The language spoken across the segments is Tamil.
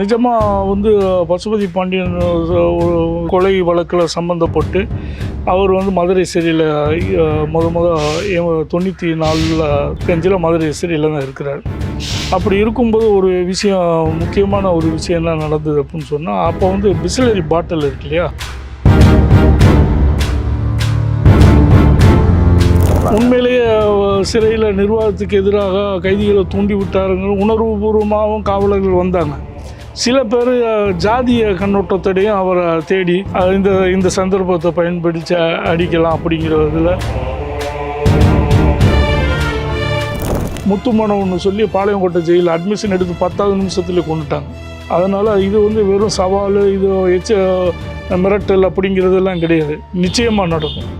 நிஜமாக வந்து பசுபதி பாண்டியன் ஒரு கொலை வழக்கில் சம்மந்தப்பட்டு அவர் வந்து மதுரை சிறையில் முத முத தொண்ணூற்றி நாலில் அஞ்சில் மதுரை சிறையில் தான் இருக்கிறார். அப்படி இருக்கும்போது ஒரு விஷயம் முக்கியமான ஒரு விஷயம் என்ன நடந்தது அப்படின்னு சொன்னால் அப்போ வந்து பிஸ்லரி பாட்டில் இருக்கு இல்லையா? உண்மையிலேயே சிறையில் நிர்வாகத்துக்கு எதிராக கைதிகளை தூண்டி விட்டாருங்க உணர்வுபூர்வமாகவும் காவலர்கள் வந்தாங்க. சில பேர் ஜாதிய கண்ணோட்டத்தோடையும் அவரை தேடி இந்த இந்த சந்தர்ப்பத்தை பயன்படுத்தி அடிக்கலாம் அப்படிங்கிறதுல இதில் சொல்லி பாளையங்கோட்டை ஜெயிலில் அட்மிஷன் எடுத்து பத்தாவது நிமிஷத்துல கொண்டுட்டாங்க. அதனால் இது வந்து வெறும் சவால் இது எச்ச மிரட்டல் அப்படிங்கிறதெல்லாம் கிடையாது. நிச்சயமாக நடக்கும்.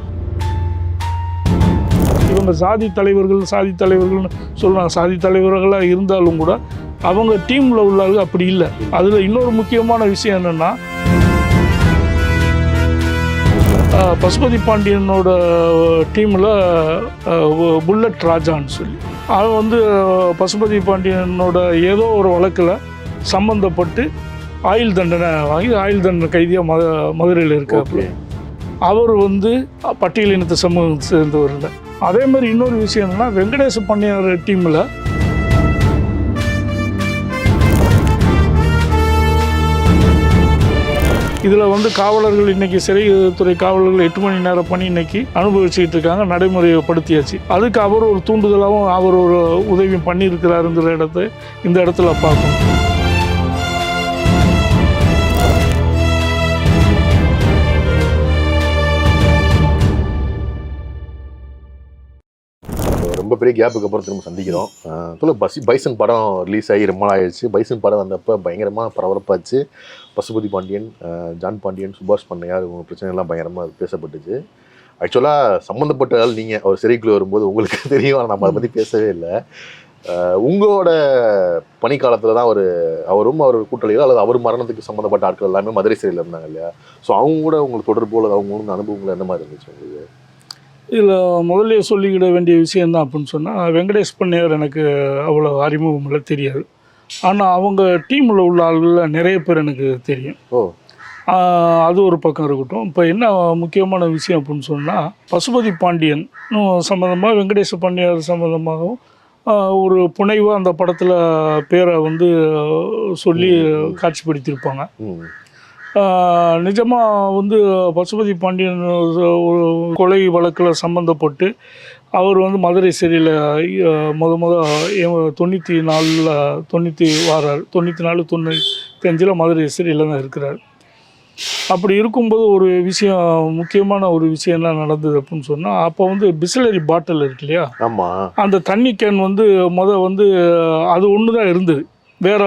இவங்க சாதி தலைவர்கள் சாதி தலைவர்கள்னு சொல்கிறாங்க சாதி தலைவர்களாக இருந்தாலும் கூட அவங்க டீமில் உள்ளவங்க அப்படி இல்லை. அதில் இன்னொரு முக்கியமான விஷயம் என்னென்னா பசுபதி பாண்டியனோட டீமில் புல்லட் ராஜான்னு சொல்லி. அவன் வந்து பசுபதி பாண்டியனோட ஏதோ ஒரு வழக்கில் சம்பந்தப்பட்டு ஆயுள் தண்டனை வாங்கி ஆயுள் தண்டனை கைதியாக மத மதுரையில் இருக்காப்புல. அவர் வந்து பட்டியலினத்து சமூகம் சேர்ந்தவர் இல்லை. அதே மாதிரி இன்னொரு விஷயம் என்னன்னா வெங்கடேச பண்ணியார் டீமில் இதில் வந்து காவலர்கள் இன்னைக்கு சிறைத்துறை காவலர்கள் எட்டு மணி நேரம் பணி இன்னைக்கு அனுபவிச்சுக்கிட்டு இருக்காங்க நடைமுறைப்படுத்தியாச்சு. அதுக்கு அவர் ஒரு தூண்டுதலாகவும் அவர் ஒரு உதவியும் பண்ணியிருக்கிறாருங்கிற இடத்த இந்த இடத்துல பார்க்கணும். ரொம்ப பெரிய கேப்புக்கு அப்புறம் திரும்ப சந்திக்கிறோம். அதில் பஸ் பைசன் படம் ரிலீஸ் ஆகி ரொம்ப நாள் ஆயிடுச்சு பைசன் படம் வந்தப்போ பயங்கரமாக பரபரப்பாச்சு. பசுபதி பாண்டியன் ஜான் பாண்டியன் சுபாஷ் பண்ணையார் இவங்க பிரச்சனைலாம் பயங்கரமாக பேசப்பட்டுச்சு. ஆக்சுவலாக சம்மந்தப்பட்ட ஆள் நீங்கள் அவர் சிறைக்குள்ளே வரும்போது உங்களுக்கு தெரியும் நம்ம அதை பற்றி பேசவே இல்லை. உங்களோட பணிக்காலத்தில் தான் அவர் அவரும் அவர் கூட்டணியில் அல்லது அவர் மரணத்துக்கு சம்மந்தப்பட்ட ஆட்கள் எல்லாமே மதுரை சிறையில் இருந்தாங்க இல்லையா? ஸோ அவங்க கூட உங்களுக்கு தொடர்பு அல்லது அவங்க அனுபவங்கள் என்ன மாதிரி இருந்துச்சு உங்களுக்கு? இதில் முதல்ல சொல்லிக்கிட வேண்டிய விஷயம் என்ன அப்படின்னு சொன்னால் வெங்கடேஷ் பண்ணையார் எனக்கு அவ்வளோ அறிமுகம் இல்லை தெரியாது. ஆனால் அவங்க டீமில் உள்ள ஆள்களில் நிறைய பேர் எனக்கு தெரியும். ஓ. அது ஒரு பக்கம் இருக்கட்டும். இப்போ என்ன முக்கியமான விஷயம் அப்படின்னு சொன்னால் பசுபதி பாண்டியன் சம்மந்தமாக வெங்கடேஷ பாண்டியார் சம்மந்தமாகவும் ஒரு புனைவாக அந்த படத்தில் பேரை வந்து சொல்லி காட்சிப்படுத்தியிருப்பாங்க. நிஜமாக வந்து பசுபதி பாண்டியன் ஒரு கொலை வழக்கில் சம்மந்தப்பட்டு அவர் வந்து மதுரை சிறையில் முத முத தொண்ணூற்றி நாலில் தொண்ணூற்றி வாரார் தொண்ணூற்றி நாலு தொண்ணூற்றி அஞ்சில் மதுரை சிறையில் தான் இருக்கிறார். அப்படி இருக்கும்போது ஒரு விஷயம் முக்கியமான ஒரு விஷயம் என்ன நடந்தது அப்படின்னு சொன்னால் அப்போ வந்து பிஸ்லரி பாட்டில் இருக்கு இல்லையா? ஆமாம் அந்த தண்ணி கேன் வந்து முத வந்து அது ஒன்று தான் இருந்தது. வேற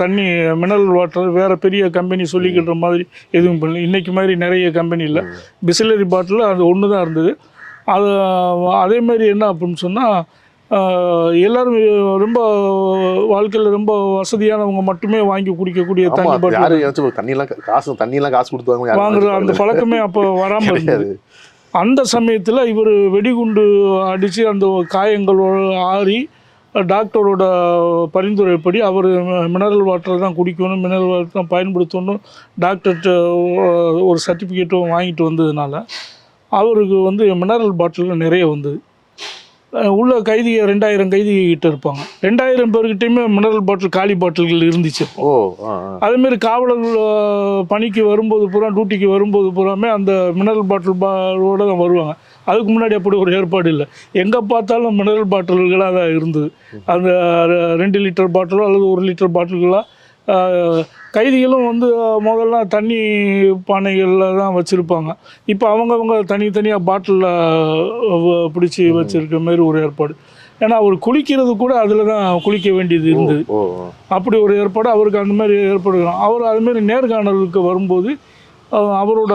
தண்ணி மினரல் வாட்டர் வேற பெரிய கம்பெனி சொல்லிக்கிற மாதிரி எதுவும் பண்ணல. இன்னைக்கு மாதிரி நிறைய கம்பெனி இல்லை. பிஸ்லரி பாட்டில் அது ஒன்று தான் இருந்தது. அது அதே மாதிரி என்ன அப்படின்னு சொன்னால் எல்லாரும் ரொம்ப வாழ்க்கையில் ரொம்ப வசதியானவங்க மட்டுமே வாங்கி குடிக்கக்கூடிய தண்ணி பாட்டில் தண்ணியெல்லாம் காசு தண்ணியெல்லாம் காசு கொடுத்து வாங்குற அந்த பழக்கமே அப்போ வராமல் இருந்தது. அந்த சமயத்தில் இவர் வெடிகுண்டு அடித்து அந்த காயங்களோட ஆறி டாக்டரோட பரிந்துரைப்படி அவர் மினரல் வாட்டர் தான் குடிக்கணும் மினரல் வாட்டர் தான் பயன்படுத்தணும். டாக்டர்கிட்ட ஒரு சர்டிஃபிகேட்டும் வாங்கிட்டு வந்ததுனால அவருக்கு வந்து மினரல் பாட்டில் நிறைய வந்தது. உள்ள கைதி ரெண்டாயிரம் கைதி கிட்ட இருப்பாங்க. ரெண்டாயிரம் பேர்கிட்டையுமே மினரல் பாட்டில் காலி பாட்டில்கள் இருந்துச்சு ஓ. அதேமாரி காவலர்கள் பணிக்கு வரும்போது பூரா டியூட்டிக்கு வரும்போது பூராமே அந்த மினரல் பாட்டில் பாட்டோட தான் வருவாங்க. அதுக்கு முன்னாடி அப்படி ஒரு ஏற்பாடு இல்லை. எங்கே பார்த்தாலும் மினரல் பாட்டில்களாக தான் இருந்தது. அந்த ரெண்டு லிட்டர் பாட்டிலோ அல்லது ஒரு லிட்டர் பாட்டில்களாக கைதிகளும் வந்து முதல்ல தண்ணி பானைகளில் தான் வச்சுருப்பாங்க. இப்போ அவங்கவங்க தனித்தனியாக பாட்டிலில் பிடிச்சி வச்சுருக்க மாதிரி ஒரு ஏற்பாடு. ஏன்னா அவர் குளிக்கிறது கூட அதில் தான் குளிக்க வேண்டியது இருந்தது. அப்படி ஒரு ஏற்பாடு அவருக்கு அந்த மாதிரி ஏற்பாடு அவர் அதுமாரி நேர்காணலுக்கு வரும்போது அவரோட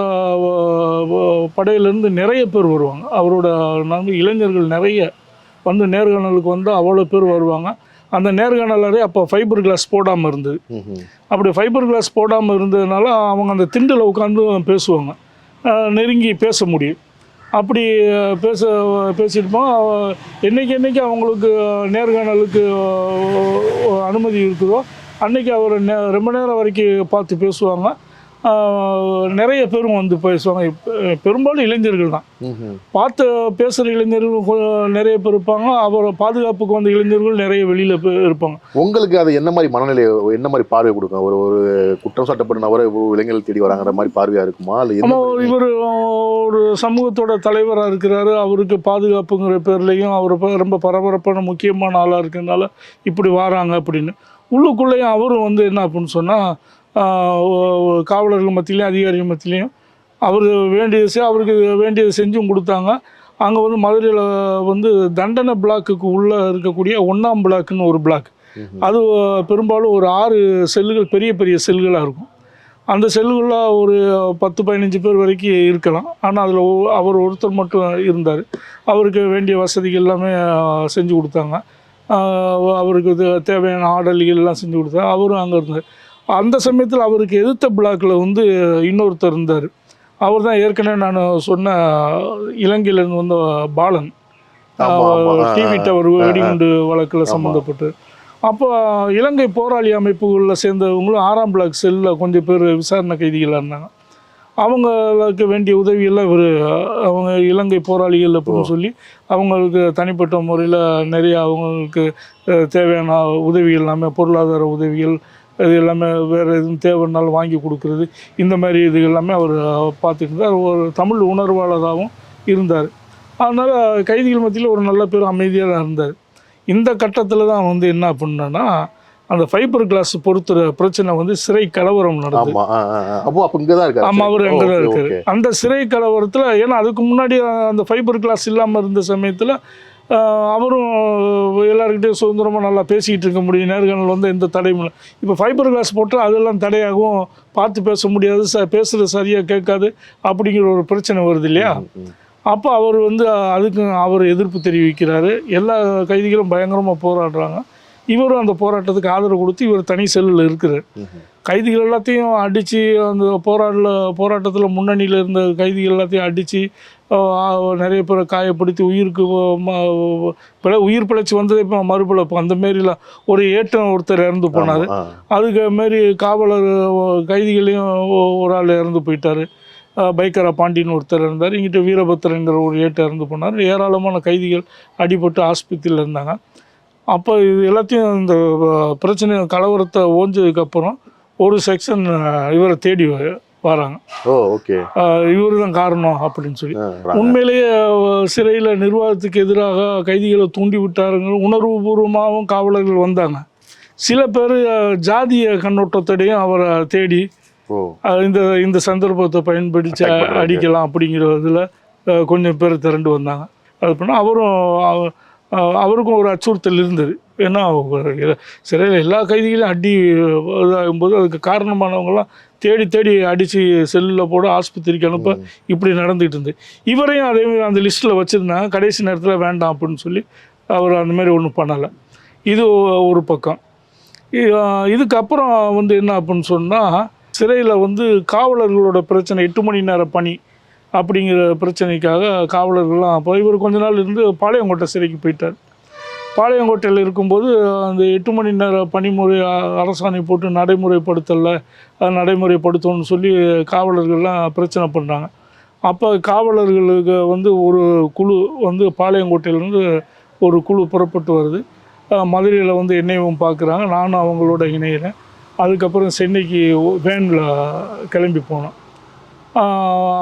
படையிலேருந்து நிறைய பேர் வருவாங்க. அவரோட நான்கு இளைஞர்கள் நிறைய வந்து நேர்காணலுக்கு வந்து அவ்வளோ பேர் வருவாங்க. அந்த நேர்காணலரே அப்போ ஃபைபர் கிளாஸ் போடாமல் இருந்தது. அப்படி ஃபைபர் கிளாஸ் போடாமல் இருந்ததுனால அவங்க அந்த திண்டில் உட்காந்து பேசுவாங்க. நெருங்கி பேச முடியும். அப்படி பேச பேசியிருப்போம் என்னைக்கு என்னைக்கு அவங்களுக்கு நேர்காணலுக்கு அனுமதி இருக்குதோ அன்னைக்கு அவர் நெ- ரொம்ப நேரம் வரைக்கும் பார்த்து பேசுவாங்க. நிறைய பேரும் வந்து பேசுவாங்க. பெரும்பாலும் இளைஞர்கள் தான். பார்த்து பேசுகிற இளைஞர்கள் நிறைய பேர் இருப்பாங்க. அவர் பாதுகாப்புக்கு வந்த இளைஞர்கள் நிறைய வெளியில் இருப்பாங்க. உங்களுக்கு அது என்ன மாதிரி மனநிலை என்ன மாதிரி பார்வை கொடுக்கும்? ஒரு ஒரு குற்றம் சாட்டப்பட்ட நபரை இளைஞர்கள் தேடி வராங்கிற மாதிரி பார்வையா இருக்குமா? இல்ல? இவர் ஒரு சமூகத்தோட தலைவராக இருக்கிறாரு. அவருக்கு பாதுகாப்புங்கிற பேர்லையும் அவர் ரொம்ப பரபரப்பான முக்கியமான ஆளாக இருக்கிறதுனால இப்படி வராங்க அப்படின்னு. உள்ளுக்குள்ளேயும் அவரும் வந்து என்ன அப்படின்னு சொன்னால் காவலர்கள் மத்தியிலையும் அதிகாரிகள் மத்தியிலையும் அவர் வேண்டியது செய்- அவருக்கு வேண்டியதை செஞ்சும் கொடுத்தாங்க. அங்கே வந்து மதுரையில் வந்து தண்டனை பிளாக்குக்கு உள்ளே இருக்கக்கூடிய ஒன்றாம் பிளாக்குன்னு ஒரு பிளாக். அது பெரும்பாலும் ஒரு ஆறு செல்லுகள் பெரிய பெரிய செல்லுகளாக இருக்கும். அந்த செல்லுகளில் ஒரு பத்து பதினஞ்சு பேர் வரைக்கும் இருக்கலாம். ஆனால் அதில் அவர் ஒருத்தர் மட்டும் இருந்தார். அவருக்கு வேண்டிய வசதிகள் எல்லாமே செஞ்சு கொடுத்தாங்க. அவருக்கு தேவையான ஆடலிகள் எல்லாம் செஞ்சு கொடுத்தாங்க. அவரும் அங்கே இருந்தார். அந்த சமயத்தில் அவருக்கு எதிர்த்த பிளாக்கில் வந்து இன்னொருத்தர் இருந்தார் அவர் தான் ஏற்கனவே நான் சொன்ன இலங்கையிலேருந்து வந்த பாலன் டிவி. டவர். வெடிகுண்டு வழக்கில். சம்மந்தப்பட்டு அப்போ இலங்கை போராளி அமைப்புகளில் சேர்ந்தவங்களும் ஆறாம் பிளாக் செல்லில் கொஞ்சம் பேர் விசாரணை கைதிகளாக இருந்தாங்க அவங்களுக்கு வேண்டிய உதவியெல்லாம் இவர் அவங்க இலங்கை போராளிகள் அப்படின்னு சொல்லி அவங்களுக்கு தனிப்பட்ட முறையில் நிறைய அவங்களுக்கு தேவையான உதவிகள் எல்லாமே பொருளாதார உதவிகள் இது எல்லாமே வேறு எதுவும் தேவைன்னாலும் வாங்கி கொடுக்குறது. இந்த மாதிரி இது எல்லாமே அவர் பார்த்துட்டு இருந்தார். ஒரு தமிழ் உணர்வாளராகவும் இருந்தார். அதனால் கைதிகள் மத்தியில் ஒரு நல்ல பேர் அமைதியாக தான் இருந்தார். இந்த கட்டத்தில் தான் வந்து என்ன பண்ணேன்னா அந்த ஃபைபர் கிளாஸ் பொறுத்துற பிரச்சனை வந்து சிறை கலவரம் நடந்தது. ஆமா ஆ, ஆ, ஆ. அப்போ அப்ப இங்கதான் இருக்காரு. ஆமா அவர் அங்கே தான் இருக்காரு. அந்த சிறை கலவரத்தில் ஏன்னா அதுக்கு முன்னாடி அந்த ஃபைபர் கிளாஸ் இல்லாமல் இருந்த சமயத்தில் அவரும் எல்லாருக்கிட்டையும் சுதந்திரமாக நல்லா பேசிக்கிட்டு இருக்க முடியும். நேர்காணல் வந்து எந்த தடையும் இல்லை. இப்போ ஃபைபர் கிளாஸ் போட்டால் அதெல்லாம் தடையாகும் பார்த்து பேச முடியாது. ச பேசுகிறது சரியாக கேட்காது அப்படிங்கிற ஒரு பிரச்சனை வருது இல்லையா. அப்போ அவர் வந்து அதுக்கு அவர் எதிர்ப்பு தெரிவிக்கிறாரு. எல்லா கைதிகளும் பயங்கரமாக போராடுறாங்க. இவரும் அந்த போராட்டத்துக்கு ஆதரவு கொடுத்து இவர் தனி செல்லில் இருக்கிறார். கைதிகள் எல்லாத்தையும் அடித்து அந்த போராடல போராட்டத்தில் முன்னணியில் இருந்த கைதிகள் எல்லாத்தையும் அடித்து நிறைய பேரை காயப்படுத்தி உயிருக்கு பிழை உயிர் பிழைச்சி வந்ததே இப்போ மறுபிழப்பு அந்த மாரிலாம் ஒரு ஏட்டம் ஒருத்தர் இறந்து போனார். அதுக்கு மாரி காவலர் கைதிகளையும் ஒரு ஆள் இறந்து போயிட்டார். பைக்கரா பாண்டியன் ஒருத்தர் இருந்தார் இங்கிட்ட வீரபத்திரங்கிற ஒரு ஏட்டு இறந்து போனார். ஏராளமான கைதிகள் அடிபட்டு ஆஸ்பத்திரியில் இருந்தாங்க. அப்போ இது எல்லாத்தையும் இந்த பிரச்சனை கலவரத்தை ஓஞ்சதுக்கப்புறம் ஒரு செக்ஷன் இவரை தேடி வராங்க. Oh okay. இவர் தான் காரணம் அப்படின்னு சொல்லி. உண்மையிலேயே சிறையில் நிர்வாகத்துக்கு எதிராக கைதிகளை தூண்டி விட்டாருங்க உணர்வுபூர்வமாகவும் காவலர்கள் வந்தாங்க. சில பேர் ஜாதிய கண்ணோட்டத்தோடையும் அவரை தேடி இந்த இந்த சந்தர்ப்பத்தை பயன்படுத்தி. அடிக்கலாம் அப்படிங்கிற இதில் கொஞ்சம் பேர் திரண்டு வந்தாங்க. அது பண்ணால் அவரும் அவருக்கும் ஒரு அச்சுறுத்தல் இருந்தது. ஏன்னா சிறையில் எல்லா கைதிகளையும் அடி இதாகும்போது அதுக்கு காரணமானவங்கலாம் தேடி தேடி அடித்து செல்லில் போட ஆஸ்பத்திரிக்கு அனுப்ப இப்படி நடந்துகிட்டு இருந்து. இவரையும் அதே மாதிரி அந்த லிஸ்ட்டில் வச்சுருந்தாங்க கடைசி நேரத்தில் வேண்டாம் அப்படின்னு சொல்லி அவர் அந்த மாதிரி ஒன்றும் பண்ணலை. இது ஒரு பக்கம். இதுக்கப்புறம் வந்து என்ன அப்படின்னு சொன்னால் சிறையில் வந்து காவலர்களோட பிரச்சனை எட்டு மணி நேர பணி அப்படிங்கிற பிரச்சனைக்காக காவலர்கள்லாம் அப்போ இவர் கொஞ்ச நாள் இருந்து பாளையங்கோட்டை சிறைக்கு போயிட்டார். பாளையங்கோட்டையில் இருக்கும்போது அந்த எட்டு மணி நேர பணிமுறை அரசாணை போட்டு நடைமுறைப்படுத்தலை நடைமுறைப்படுத்தணும்னு சொல்லி காவலர்கள்லாம் பிரச்சனை பண்ணுறாங்க அப்போ காவலர்களுக்கு வந்து ஒரு குழு வந்து பாளையங்கோட்டையிலேருந்து ஒரு குழு புறப்பட்டு வருது. மதுரையில் வந்து என்னையும் பார்க்குறாங்க நானும் அவங்களோட இணையிறேன். அதுக்கப்புறம் சென்னைக்கு வேனில் கிளம்பி போனோம்.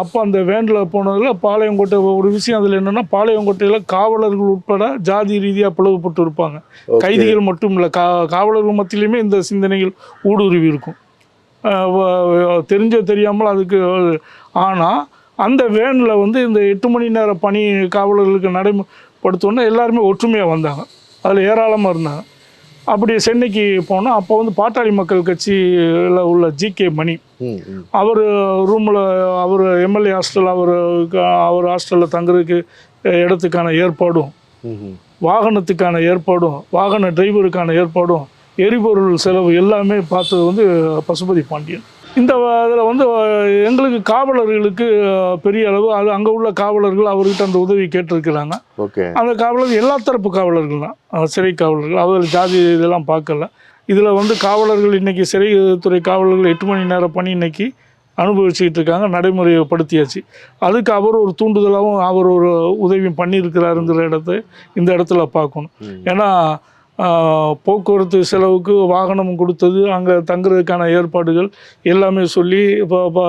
அப்போ அந்த வேனில் போனதில் பாளையங்கோட்டை ஒரு விஷயம் அதில் என்னென்னா பாளையங்கோட்டையில் காவலர்கள் உட்பட ஜாதி ரீதியாக பிளவுபட்டு இருப்பாங்க. கைதிகள் மட்டும் இல்லை கா காவலர்கள் மத்தியிலுமே இந்த சிந்தனைகள் ஊடுருவி இருக்கும். தெரிஞ்சோ தெரியாமல் அதுக்கு ஆனால் அந்த வேனில் வந்து இந்த எட்டு மணி நேர பணி காவலர்களுக்கு நடைமுறைப்படுத்தோன்னே எல்லாருமே ஒற்றுமையாக வந்தாங்க. அதில் ஏராளமாக இருந்தாங்க. அப்படி சென்னைக்கு போனால் அப்போ வந்து பாட்டாளி மக்கள் கட்சியில் உள்ள ஜி கே மணி. அவர் ரூமில் அவர் எம்எல்ஏ ஹாஸ்டல் அவர் அவர் ஹாஸ்டலில் தங்குறதுக்கு இடத்துக்கான ஏற்பாடும். வாகனத்துக்கான ஏற்பாடும் வாகன டிரைவருக்கான ஏற்பாடும் எரிபொருள் செலவு எல்லாமே பார்த்தது வந்து பசுபதி பாண்டியன் இந்த இதில் வந்து எங்களுக்கு காவலர்களுக்கு பெரிய அளவு அது அங்கே உள்ள காவலர்கள் அவர்கிட்ட அந்த உதவி கேட்டிருக்கிறாங்க. ஓகே. அந்த காவலர்கள் எல்லா தரப்பு காவலர்கள் தான். சிறை காவலர்கள். அவர் ஜாதி இதெல்லாம் பார்க்கல. இதில் வந்து காவலர்கள் இன்னைக்கு சிறைத்துறை காவலர்கள் எட்டு மணி நேரம் பணி இன்னைக்கு அனுபவிச்சுக்கிட்டு இருக்காங்க நடைமுறைப்படுத்தியாச்சு. அதுக்கு அவர் ஒரு தூண்டுதலாகவும் அவர் ஒரு உதவியும் பண்ணியிருக்கிறாருங்கிற இடத்த இந்த இடத்துல பார்க்கணும். ஏன்னா போக்குவரத்து செலவுக்கு வாகனம் கொடுத்தது அங்கே தங்குறதுக்கான ஏற்பாடுகள் எல்லாமே சொல்லி இப்போ இப்போ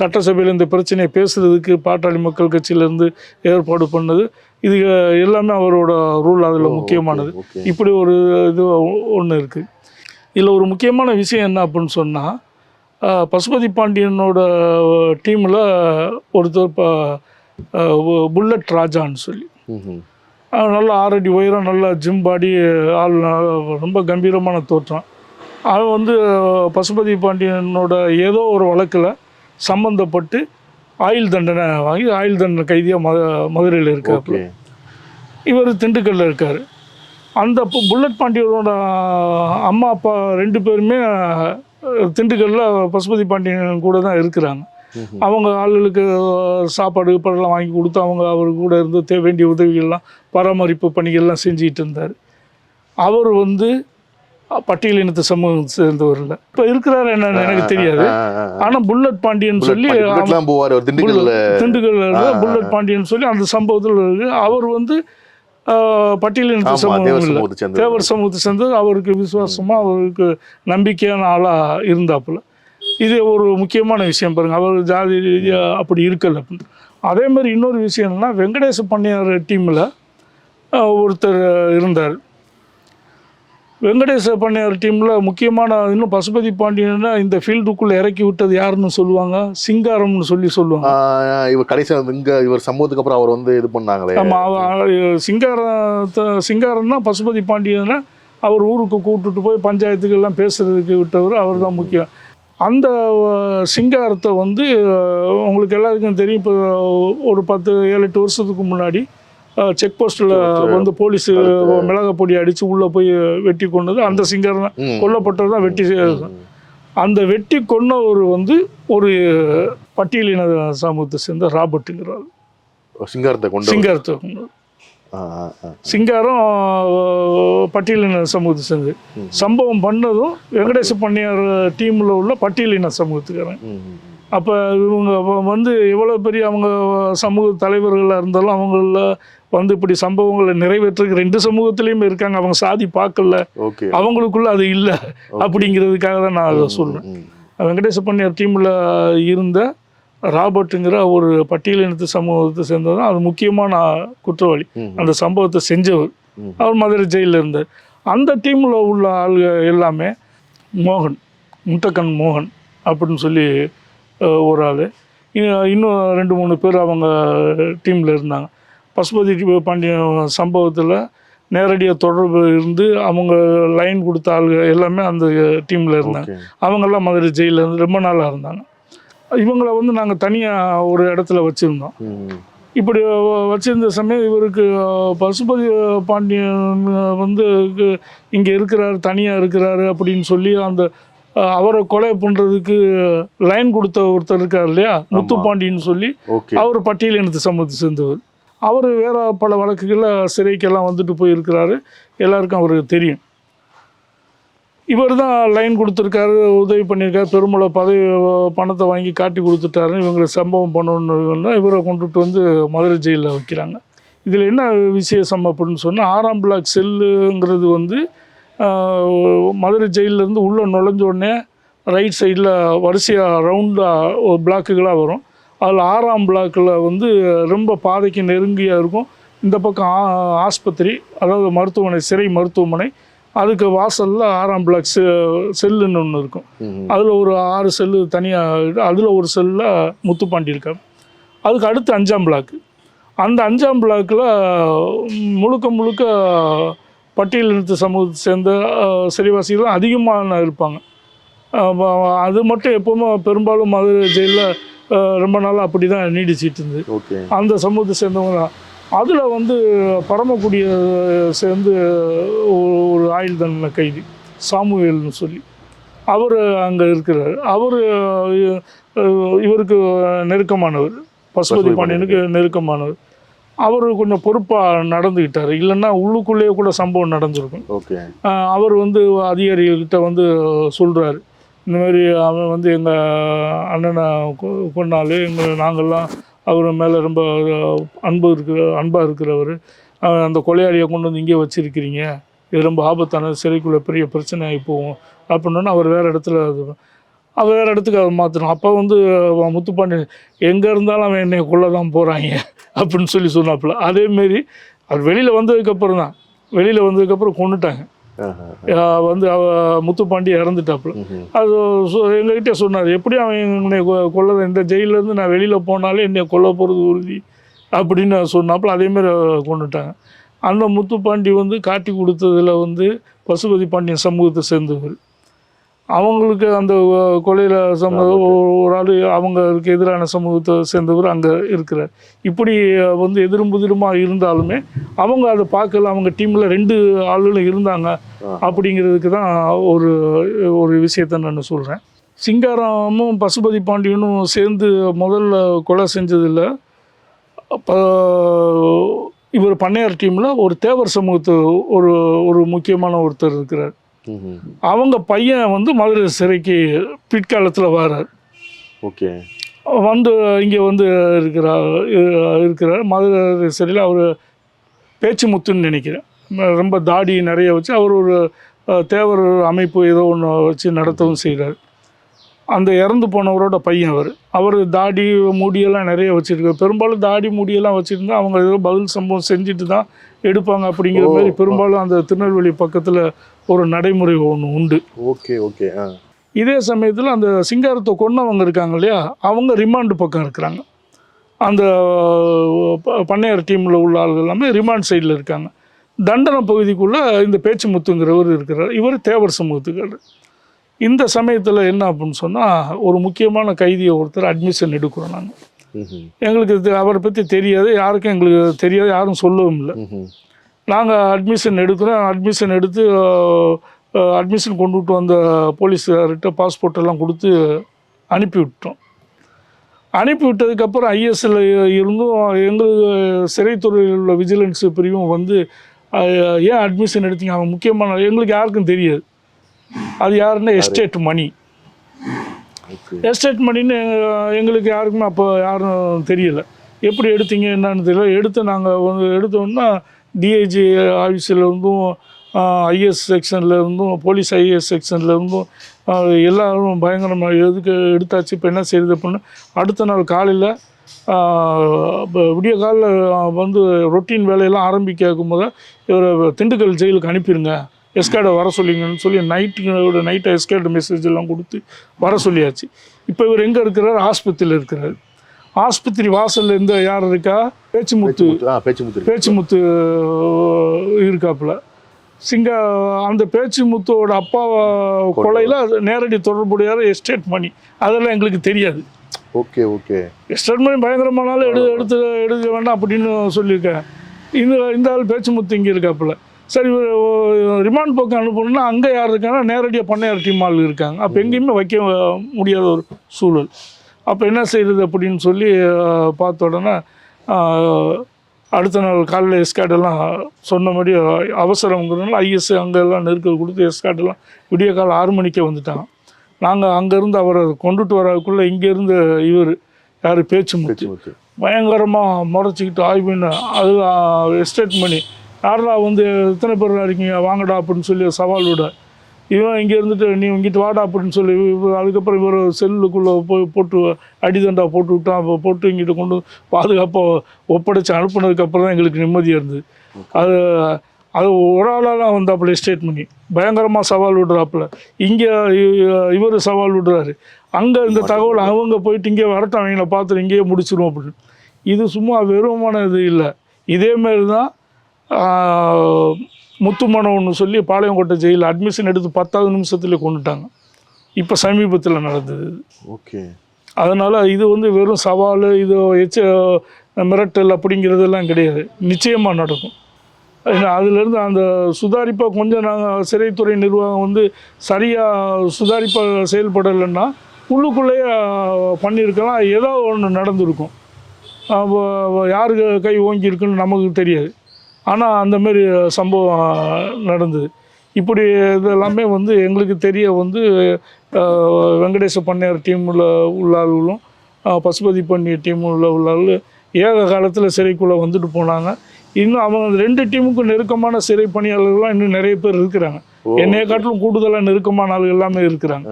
சட்டசபையில் இந்த பிரச்சனையை பேசுறதுக்கு பாட்டாளி மக்கள் கட்சியிலேருந்து ஏற்பாடு பண்ணது. இது எல்லாமே அவரோட ரூல் அதில் முக்கியமானது. இப்படி ஒரு இது ஒன்று இருக்குது இதில் ஒரு முக்கியமான விஷயம் என்ன அப்படின்னு சொன்னால் பசுபதி பாண்டியனோட டீமில் ஒருத்தர் இப்போ புல்லட் ராஜான்னு சொல்லி. நல்ல ஆறடி உயரம் நல்ல ஜிம் பாடி ஆள் ரொம்ப கம்பீரமான தோற்றம். அவன் வந்து பசுபதி பாண்டியனோட ஏதோ ஒரு வழக்கில் சம்பந்தப்பட்டு ஆயுள் தண்டனை வாங்கி ஆயுள் தண்டனை கைதியாக மத மதுரையில் இருக்காப்புல. ஓகே. இவர் திண்டுக்கல்ல இருக்கார். அந்த புல்லட் பாண்டியனோட அம்மா அப்பா ரெண்டு பேருமே அஹ், திண்டுக்கல்ல பசுபதி பாண்டியன் கூட தான் இருக்கிறாங்க. அவங்க ஆளுகளுக்கு சாப்பாடு கீப்பாடெல்லாம் வாங்கி கொடுத்து அவங்க அவர் கூட இருந்து தே வேண்டிய உதவிகள்லாம் பராமரிப்பு பணிகள்லாம் செஞ்சுக்கிட்டு இருந்தார். அவர் வந்து பட்டியலினத்து சமூகத்தை சேர்ந்தவர் இல்லை இப்போ இருக்கிறாரு என்னன்னு எனக்கு தெரியாது. ஆ, ஆ, ஆ. ஆனால் புல்லட் பாண்டியன் சொல்லி ஆ, புல்லட் பாண்டியன் சொல்லி அந்த சம்பவத்தில் இருக்கு. அவர் வந்து பட்டியலினத்து சமூகம் தேவர் இல்லை. சமூகத்தை சேர்ந்தவர். தேவர் சமூகத்தை சேர்ந்தது அவருக்கு விசுவாசமா அவருக்கு நம்பிக்கையான ஆளாக இருந்தாப்புல. இது ஒரு முக்கியமான விஷயம் பாருங்க. அவர் ஜாதி ரீதியா அப்படி இருக்கல. அப்படின்னு அதே மாதிரி இன்னொரு விஷயம் என்னன்னா வெங்கடேச பண்ணையார் டீமில் ஒருத்தர் இருந்தார். வெங்கடேச பண்ணையார் டீமில் முக்கியமான இன்னும் பசுபதி பாண்டியன்னா இந்த ஃபீல்டுக்குள்ளே இறக்கி விட்டது யாருன்னு சொல்லுவாங்க? சிங்காரம்னு சொல்லி சொல்லுவாங்க. இவர் வந்து இங்க இவர் சம்பவத்துக்கு அப்புறம் அவர் வந்து இது பண்ணாங்களே. ஆமாம் சிங்காரத்தை சிங்காரம்னா பசுபதி பாண்டியனை அவர் ஊருக்கு கூப்பிட்டுட்டு போய் பஞ்சாயத்துக்கு எல்லாம் பேசுறதுக்கு விட்டவர் அவர் தான் முக்கியம். அந்த சிங்காரத்தை வந்து உங்களுக்கு எல்லாருக்கும் தெரியும். இப்போ ஒரு பத்து ஏழு எட்டு வருஷத்துக்கு முன்னாடி செக் போஸ்ட்டில் வந்து போலீஸ் மிளகா பொடி அடித்து உள்ளே போய் வெட்டி கொண்டது அந்த சிங்காரம் தான். கொல்லப்பட்டது தான் வெட்டி அந்த வெட்டி கொன்னவர் வந்து ஒரு பட்டியலின சமூகத்தை சேர்ந்த ராபர்ட்டுங்கிறார் சிங்காரத்தை கொண்டு சிங்காரத்தை கொண்டவர். சிங்காரம் பட்டியலின சமூகத்தை சேர்ந்து. சம்பவம் பண்ணதும் வெங்கடேச பண்ணையார் டீமில் உள்ள பட்டியலின சமூகத்துக்காரன். அப்போ இவங்க வந்து எவ்வளோ பெரிய அவங்க சமூக தலைவர்களாக இருந்தாலும் அவங்கள வந்து இப்படி சம்பவங்களை நிறைவேற்றுறதுக்கு ரெண்டு சமூகத்திலையுமே இருக்காங்க. அவங்க சாதி பார்க்கல. அவங்களுக்குள்ள அது இல்லை அப்படிங்கிறதுக்காக தான் நான் அதை சொல்கிறேன் வெங்கடேச பண்ணையார் டீமில் இருந்த ராபர்ட்டுங்கிற ஒரு பட்டியலினத்து சமூகத்தை சேர்ந்தவர் அது முக்கியமான குற்றவாளி. அந்த சம்பவத்தை செஞ்சவர். அவர் மதுரை ஜெயிலில் இருந்தார். அந்த டீமில் உள்ள ஆளுங்க எல்லாமே மோகன் முட்டக்கன் மோகன் அப்படின்னு சொல்லி ஒரு ஆள். இன்னும் ரெண்டு மூணு பேர் அவங்க டீமில் இருந்தாங்க. பசுபதி பாண்டியன் சம்பவத்தில் நேரடியாக தொடர்பு இருந்து அவங்க லைன் கொடுத்த ஆளுங்க எல்லாமே அந்த டீமில் இருந்தாங்க. அவங்கெல்லாம் மதுரை ஜெயிலில் இருந்து ரொம்ப நாளாக இருந்தாங்க. இவங்கள வந்து நாங்கள் தனியாக ஒரு இடத்துல வச்சுருந்தோம். இப்படி வச்சிருந்த சமயம் இவருக்கு பசுபதி பாண்டியன் வந்து இங்கே இருக்கிறார் தனியாக இருக்கிறாரு அப்படின்னு சொல்லி அந்த அவரை கொலை பண்ணுறதுக்கு லைன் கொடுத்த ஒருத்தர் இருக்கார் இல்லையா? முத்து பாண்டியன்னு சொல்லி அவர் பட்டியல் இனத்து சமூகத்தை சேர்ந்தவர். அவர் வேற பல வழக்குகளில் சிறைக்கெல்லாம் வந்துட்டு போயிருக்கிறாரு. எல்லாருக்கும் அவருக்கு தெரியும். இவர் தான் லைன் கொடுத்துருக்காரு உதவி பண்ணியிருக்காரு பெருமளை பதவி பணத்தை வாங்கி காட்டி கொடுத்துட்டாருன்னு இவங்களை சம்பவம் பண்ணணுன்னு இவரை கொண்டுட்டு வந்து மதுரை ஜெயிலில் வைக்கிறாங்க. இதில் என்ன விசேஷம் அப்படின்னு சொன்னால் ஆறாம் பிளாக் செல்லுங்கிறது வந்து மதுரை ஜெயிலேருந்து உள்ளே நுழைஞ்ச உடனே ரைட் சைடில் வரிசையாக ரவுண்டாக பிளாக்குகளாக வரும். அதில் ஆறாம் பிளாக்கில் வந்து ரொம்ப பாதைக்கு நெருங்கியாக இருக்கும். இந்த பக்கம் ஆ- ஆஸ்பத்திரி அதாவது மருத்துவமனை சிறை மருத்துவமனை அதுக்கு வாசலில் ஆறாம் பிளாக் செ செல்லுன்னு ஒன்று இருக்கும். அதில் ஒரு ஆறு செல்லு தனியாக அதில் ஒரு செல்லில் முத்துப்பாண்டி இருக்கார். அதுக்கு அடுத்து அஞ்சாம் பிளாக்கு அந்த அஞ்சாம் பிளாக்கில் முழுக்க முழுக்க பட்டியலினத்து சமூகத்தை சேர்ந்த அஹ், சிறைவாசிகள் தான் அதிகமான இருப்பாங்க. அது மட்டும் எப்போவுமே பெரும்பாலும் மதுரை ஜெயிலில் ரொம்ப நாளாக அப்படி தான் நீடிச்சிட்டு இருந்தது. அந்த சமூகத்தை சேர்ந்தவங்க அதில் வந்து பரமக்குடிய சேர்ந்து ஒரு- ஆயுள் தண்டனை கைதி சாமுவேல்னு சொல்லி. அவர் அங்கே இருக்கிறார். அவர் இவருக்கு நெருக்கமானவர். பசுபதி பாண்டியனுக்கு நெருக்கமானவர். அவர் கொஞ்சம் பொறுப்பாக நடந்துக்கிட்டார் இல்லைன்னா உள்ளுக்குள்ளேயே கூட சம்பவம் நடந்திருக்கும். அவர் வந்து அதிகாரிகள்கிட்ட வந்து சொல்கிறாரு இந்த மாதிரி அவன் வந்து எங்கள் அண்ணனை கொ- கொன்னாலு எங்கள் நாங்கள்லாம் அவர் மேலே ரொம்ப அன்பு இருக்கிற அன்பாக இருக்கிறவர். அந்த கொலையாளியை கொண்டு வந்து இங்கே வச்சுருக்கிறீங்க. இது ரொம்ப ஆபத்தான சிறைக்குள்ளே பெரிய பிரச்சனை ஆகி போகும் அப்படின்னா அவர் வேறு இடத்துல அது அவர் வேறு இடத்துக்கு அதை மாற்றணும் அப்போ வந்து முத்துப்பாண்டி எங்கே இருந்தாலும் அவன் என்னை கொள்ள தான் போகிறாங்க அப்படின்னு சொல்லி சொன்னாப்புல. அதேமாரி அவர் வெளியில் வந்ததுக்கப்புறம் தான் வெளியில் வந்ததுக்கப்புறம் கொண்டுட்டாங்க வந்து அவ முத்துப்பாண்டி இறந்துட்டாப்புல. அது எங்ககிட்ட சொன்னார் எப்படி அவன் என்னை கொ- கொல்ல இந்த ஜெயிலேருந்து நான் வெளியில் போனாலே என்னை கொல்ல போகிறது உறுதி. அப்படின்னு சொன்னாப்புல அதேமாரி கொண்டுட்டாங்க. அந்த முத்துப்பாண்டி வந்து காட்டி கொடுத்ததுல வந்து பசுபதி பாண்டியன் சமூகத்தை சேர்ந்தவர். அவங்களுக்கு அந்த கொலையில் சம ஒரு ஆள் அவங்களுக்கு எதிரான சமூகத்தை சேர்ந்தவர் அங்கே இருக்கிறார். இப்படி வந்து எதிரும் புதிருமாக இருந்தாலுமே அவங்க அதை பார்க்கல அவங்க டீமில் ரெண்டு ஆளுகளும் இருந்தாங்க. அப்படிங்கிறதுக்கு தான் ஒரு ஒரு விஷயத்த நான் சொல்கிறேன் சிங்காரமும் பசுபதி பாண்டியனும் சேர்ந்து முதல்ல கொலை செஞ்சதில் அப்போ இவர் பண்ணையார் டீமில் ஒரு தேவர் சமூகத்து ஒரு ஒரு முக்கியமான ஒருத்தர் இருக்கிறார். அவங்க பையன் வந்து மதுரை சிறைக்கு பிற்காலத்தில் வரார். ஓகே. வந்து இங்கே வந்து இருக்கிறார் இருக்கிறார் மதுரை சிறையில் அவர் பேச்சுமுத்துன்னு நினைக்கிறேன். ம- ரொம்ப தாடி நிறைய வச்சு அவர் ஒரு தேவர் அமைப்பு ஏதோ ஒன்று வச்சு நடத்தவும் செய்கிறார் அந்த இறந்து போனவரோட பையன் அவர். அவர் தாடி முடியெல்லாம் நிறைய வச்சுருக்காரு. பெரும்பாலும் தாடி முடியெல்லாம் வச்சுருந்தா அவங்க ஏதோ பதில் சம்பவம் செஞ்சுட்டு தான் எடுப்பாங்க அப்படிங்கிற மாதிரி பெரும்பாலும் அந்த திருநெல்வேலி பக்கத்தில் ஒரு நடைமுறை ஒன்று உண்டு. ஓகே ஓகே இதே சமயத்தில் அந்த சிங்காரத்தை கொன்னவங்க இருக்காங்க இல்லையா அவங்க ரிமாண்டு பக்கம் இருக்கிறாங்க. அந்த பண்ணையார் டீமில் உள்ள ஆளுகள் எல்லாமே ரிமாண்ட் சைடில் இருக்காங்க. தண்டனை பகுதிக்குள்ளே இந்த பேச்சு முத்துங்கிறவர் இருக்கிறார். இவர் தேவர் சமூகத்துக்காரர். இந்த சமயத்தில் என்ன அப்படின்னு சொன்னால் ஒரு முக்கியமான கைதியை ஒருத்தர் அட்மிஷன் எடுக்கிறோம் நாங்கள். எங்களுக்கு அவரை பற்றி தெரியாது யாருக்கும் எங்களுக்கு தெரியாது யாரும் சொல்லவும் இல்லை. நாங்கள் அட்மிஷன் எடுக்கிறோம். அட்மிஷன் எடுத்து அட்மிஷன் கொண்டுட்டு வந்த போலீஸ்கார்கிட்ட பாஸ்போர்ட் எல்லாம் கொடுத்து அனுப்பி விட்டோம். அனுப்பி விட்டதுக்கப்புறம் ஐஎஸ்எல் இருந்தும் எங்களுக்கு சிறைத்துறையில் உள்ள விஜிலன்ஸ் பிரிவும் வந்து ஏன் அட்மிஷன் எடுத்தீங்க? அவன் முக்கியமான எங்களுக்கு யாருக்கும் தெரியாது. அது யாருன்னா எஸ்டேட் மணி எஸ்டேட் மணின்னு எங்களுக்கு யாருக்குமே அப்போ யாரும் தெரியல. எப்படி எடுத்தீங்க என்னன்னு தெரியல. எடுத்து நாங்கள் வந்து எடுத்தோம்னா டிஐஜி ஆஃபீஸில் இருந்தும் ஐஎஸ் செக்ஷனில் இருந்தும் போலீஸ் ஐஏஎஸ் செக்ஷனில் இருந்தும் எல்லாரும் பயங்கரமாக எதுக்கு எடுத்தாச்சு இப்போ என்ன செய்யுது அப்படின்னு அடுத்த நாள் காலையில் விடிய காலில் வந்து ரொட்டீன் வேலையெல்லாம் ஆரம்பிக்கும் போது இவரை திண்டுக்கல் ஜெயிலுக்கு அனுப்பிடுங்க எஸ்கார்டை வர சொல்லிங்கன்னு சொல்லி நைட்டு நைட்டை எஸ்கார்டு மெசேஜ் எல்லாம் கொடுத்து வர சொல்லியாச்சு. இப்போ இவர் எங்கே இருக்கிறார்? ஆஸ்பத்திரியில் இருக்கிறார். ஆஸ்பத்திரி வாசல்ல இருந்து யார் இருக்கா? பேச்சுமுத்து. பேச்சுமுத்து பேச்சுமுத்து இருக்கு. பேச்சுமுத்து இருக்காப்புல. சிங்க அந்த பேச்சுமுத்தோட அப்பா கொலையில் நேரடி தொடர்புடையார் எஸ்டேட் மணி. அதெல்லாம் எங்களுக்கு தெரியாது. Okay okay. எஸ்டேட் மணி பயங்கரமானாலும் எடு எடுத்து எடுக்க வேண்டாம் அப்படின்னு சொல்லியிருக்கேன் இந்த இந்த ஆள் பேச்சுமுத்து இங்கே இருக்காப்புல. சரி ரிமாண்ட் பக்கம் அனுப்பணும்னா அங்கே யார் இருக்காங்கன்னா நேரடியாக பண்ணையார் டீம் ஆள் இருக்காங்க. அப்போ எங்கேயுமே வைக்க முடியாத ஒரு சூழல். அப்போ என்ன செய்கிறது அப்படின்னு சொல்லி பார்த்த உடனே அடுத்த நாள் காலையில் எஸ்கார்டெல்லாம் சொன்னபடி அவசரங்கிறதுனால ஐஎஸ் அங்கெல்லாம் நெருக்கல் கொடுத்து எஸ்கார்டெல்லாம் விடிய காலம் ஆறு மணிக்கே வந்துட்டாங்க. நாங்கள் அங்கேருந்து அவரை கொண்டுட்டு வரக்குள்ளே இங்கேருந்து இவர் யார் பேச்சு பேச்சுமுத்து பயங்கரமாக முறைச்சிக்கிட்டு ஆய்வுன்னு அது எஸ்டேட் மணி யாரா வந்து எத்தனை பேர் இருக்கீங்க? வாங்கடா அப்படின்னு சொல்லி சவால் விட இவன் இங்கே இருந்துட்டு நீ இங்கிட்டு வாடா அப்படின்னு சொல்லி அதுக்கப்புறம் இவர் செல்லுக்குள்ளே போய் போட்டு அடிதண்டா போட்டு விட்டான். அப்போ போட்டு இங்கிட்டு கொண்டு பாதுகாப்பாக ஒப்படைச்சு அனுப்புனதுக்கப்புறம் தான் எங்களுக்கு நிம்மதியாக இருந்தது. அது அது ஒரு ஆளாலாம் வந்தாப்புல எஸ்டேட் பண்ணி பயங்கரமாக சவால் விடுறாப்புல. இங்கே இவர் சவால் விடுறாரு. அங்கே இந்த தகவல் அவங்க போயிட்டு இங்கே வரட்டும் அவங்கள பார்த்துட்டு இங்கேயே முடிச்சிருவோம் அப்படின்னு. இது சும்மா வெறுமான இது இல்லை. இதேமாரி தான் முத்துமனோன்னு சொல்லி பாளையங்கோட்டை ஜெயிலில் அட்மிஷன் எடுத்து பத்தாவது நிமிஷத்துல கொண்டுட்டாங்க. இப்போ சமீபத்தில் நடந்தது. ஓகே. அதனால் இது வந்து வெறும் சவால் இது எச்ச மிரட்டல் அப்படிங்கிறதெல்லாம் கிடையாது. நிச்சயமாக நடக்கும். அதுலேருந்து அந்த சுதாரிப்பாக கொஞ்சம் நாங்கள் சிறைத்துறை நிர்வாகம் வந்து சரியாக சுதாரிப்பாக செயல்படலைன்னா உள்ளுக்குள்ளேயே பண்ணியிருக்கலாம். ஏதோ ஒன்று நடந்திருக்கும். யாருக்கு கை ஓங்கி இருக்குன்னு நமக்கு தெரியாது. ஆனால் அந்தமாரி சம்பவம் நடந்தது. இப்படி இதெல்லாமே வந்து எங்களுக்கு தெரிய வந்து வெங்கடேச பண்ணையார் டீமில் உள்ள ஆளுகளும் பசுபதி பண்ணி டீமில் உள்ள உள்ள ஆளு ஏக காலத்தில் சிறைக்குள்ளே வந்துட்டு போனாங்க. இன்னும் அவங்க ரெண்டு டீமுக்கும் நெருக்கமான சிறை பணியாளர்கள்லாம் இன்னும் நிறைய பேர் இருக்கிறாங்க. என்னைய காட்டிலும் கூடுதலாக நெருக்கமான ஆளுகள் எல்லாமே இருக்கிறாங்க.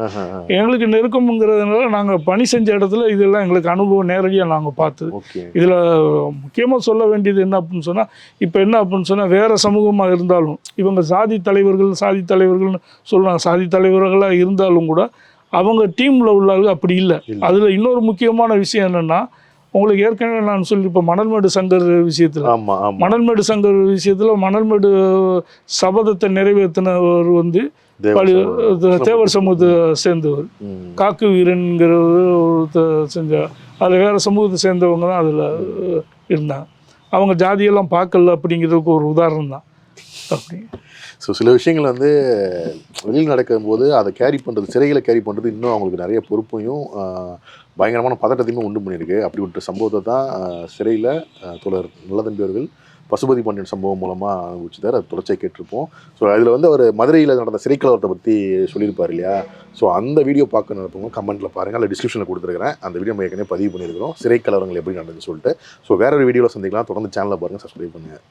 எங்களுக்கு நெருக்கம்ங்கிறதுனால நாங்கள் பணி செஞ்ச இடத்துல இதெல்லாம் எங்களுக்கு அனுபவம் நேரடியாக நாங்கள் பார்த்தது. ஓகே. இதில் முக்கியமாக சொல்ல வேண்டியது என்ன அப்படின்னு சொன்னால் இப்போ என்ன அப்படின்னு சொன்னால் வேறு சமூகமாக இருந்தாலும் இவங்க சாதி தலைவர்கள் சாதி தலைவர்கள்னு சொல்லுவாங்க. சாதி தலைவர்களாக இருந்தாலும் கூட அவங்க டீமில் உள்ளவங்க அப்படி இல்ல. அதில் இன்னொரு முக்கியமான விஷயம் என்னென்னா உங்களுக்கு ஏற்கனவே நான் சொல்லி இப்போ மணல்மேடு சங்கர் விஷயத்தில் மணல்மேடு சங்கர் விஷயத்தில் மணல்மேடு சபதத்தை நிறைவேற்றினவர் வந்து தேவர் சமூகத்தை சேர்ந்தவர். காக்கு வீரன்கிறவர் ஒருத்தர் செஞ்சார் அதில் வேறு சமூகத்தை சேர்ந்தவங்க தான் அதில் இருந்தாங்க. அவங்க ஜாதியெல்லாம் பார்க்கல அப்படிங்கிறதுக்கு ஒரு உதாரணம் தான் அப்படி. ஸோ சில விஷயங்கள் வந்து வெளியில் நடக்கும்போது அதை கேரி பண்ணுறது சிறைகளை கேரி பண்ணுறது இன்னும் அவங்களுக்கு நிறைய பொறுப்பையும் பயங்கரமான பதட்டத்தையுமே உண்டு பண்ணியிருக்கு. அப்படிப்பட்ட சம்பவத்தை தான் சிறையில் தோழர் நல்லதம்பி அவர்கள் பசுபதி பண்ணின சம்பவம் மூலமாக அனுபவிச்சுதார் அது தொடர்ச்சியாக கேட்டிருப்போம். ஸோ அதில் வந்து அவர் மதுரையில் நடந்த சிறைக்கலவரத்தை பற்றி சொல்லியிருப்பார் இல்லையா? ஸோ அந்த வீடியோ பார்க்க நடப்பவங்க கமெண்ட்டில் பாருங்கள் இல்லை டிஸ்கிரிப்ஷனில் கொடுத்துருக்கிறேன். அந்த வீடியோ நம்ம ஏற்கனவே பதிவு பண்ணியிருக்கிறோம். சிறைக்கலவரங்கள் எப்படி நடந்துன்னு சொல்லிட்டு. ஸோ வேற ஒரு வீடியோவில் சந்திக்கலாம். தொடர்ந்து சேனலை பாருங்கள் சப்ஸ்கிரைப் பண்ணுங்கள்